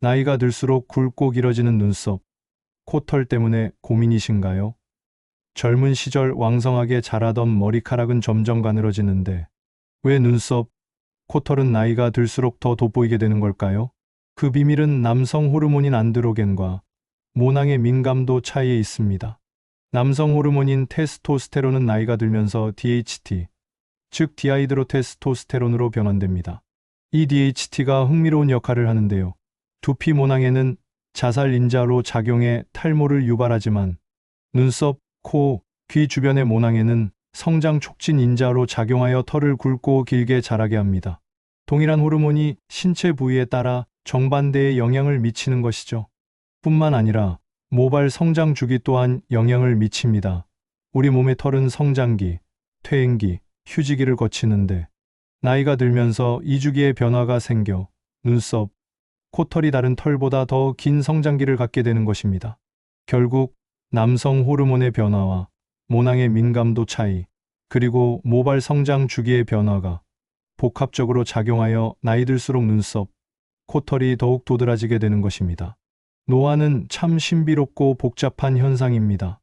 나이가 들수록 굵고 길어지는 눈썹, 코털 때문에 고민이신가요? 젊은 시절 왕성하게 자라던 머리카락은 점점 가늘어지는데 왜 눈썹, 코털은 나이가 들수록 더 돋보이게 되는 걸까요? 그 비밀은 남성 호르몬인 안드로겐과 모낭의 민감도 차이에 있습니다. 남성 호르몬인 테스토스테론은 나이가 들면서 DHT, 즉 디하이드로테스토스테론으로 변환됩니다. 이 DHT가 흥미로운 역할을 하는데요. 두피 모낭에는 자살 인자로 작용해 탈모를 유발하지만 눈썹, 코, 귀 주변의 모낭에는 성장 촉진 인자로 작용하여 털을 굵고 길게 자라게 합니다. 동일한 호르몬이 신체 부위에 따라 정반대의 영향을 미치는 것이죠. 뿐만 아니라 모발 성장 주기 또한 영향을 미칩니다. 우리 몸의 털은 성장기, 퇴행기, 휴지기를 거치는데 나이가 들면서 이 주기의 변화가 생겨 눈썹, 코털이 다른 털보다 더 긴 성장기를 갖게 되는 것입니다. 결국 남성 호르몬의 변화와 모낭의 민감도 차이, 그리고 모발 성장 주기의 변화가 복합적으로 작용하여 나이 들수록 눈썹, 코털이 더욱 도드라지게 되는 것입니다. 노화는 참 신비롭고 복잡한 현상입니다.